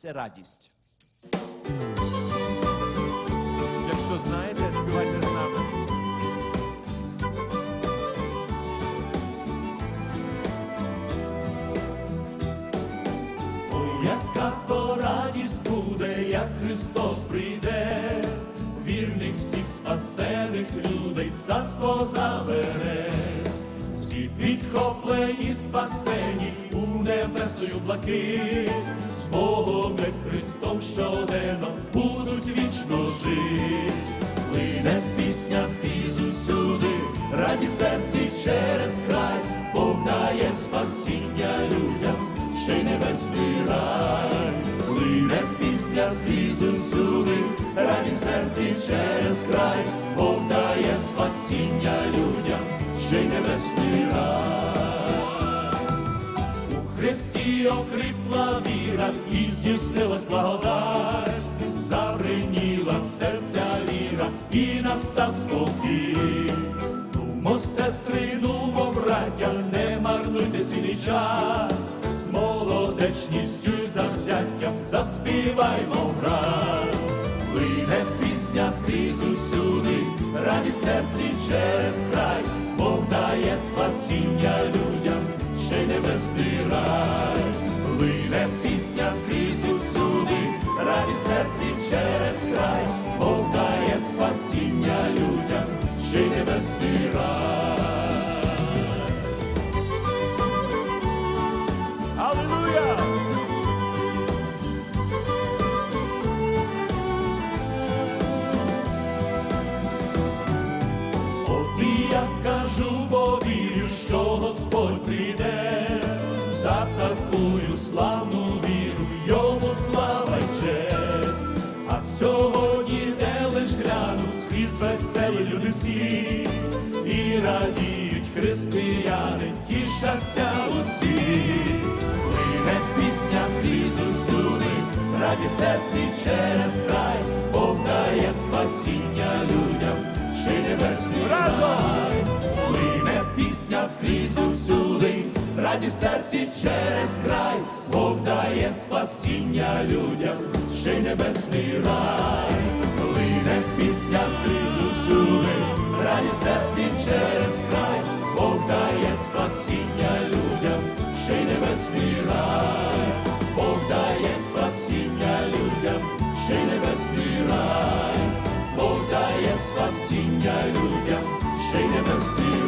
це радість. Якщо знаєте, співайте з нами. Ой, яка то радість буде, як Христос прийде, вірних всіх спасених людей царство забере, всі підхоплені, спасені у небесною блакить, з Богом і Христом щоденно будуть вічно жити. Лине пісня скрізь усюди, раді серці через край, Бог спасіння людям, ще й небесний рай. Лине пісня скрізь усюди, раді серці через край, Бог спасіння людям, ще й небесний рай. У окріпла віра і здійснилась благодать, забриніла серця віра і настав спокій. Нумо, сестри, нумо, браття, не марнуйте цілий час, з молодечністю й завзяттям заспіваймо враз. Лине пісня скрізь усюди, раді в серці через край, Бог дає спасіння людям, ще небесний рай. За такую славну віру, йому слава й честь. А сьогодні де лиш гляну, скрізь веселі люди всі, і радіють християни, тішаться усі. Лине пісня скрізь усюди, раді серці через край, Бог дає спасіння людям, ще небесний рай. Лине пісня скрізь усюди, раді серці через край, Бог дає спасіння людям, ще й небесний рай. Лине пісня скрізь усюди, раді серці через край, Бог дає спасіння людям, ще й небесний рай. Бог дає спасіння людям, ще й небесний рай. Бог дає спасіння людям, ще й небесний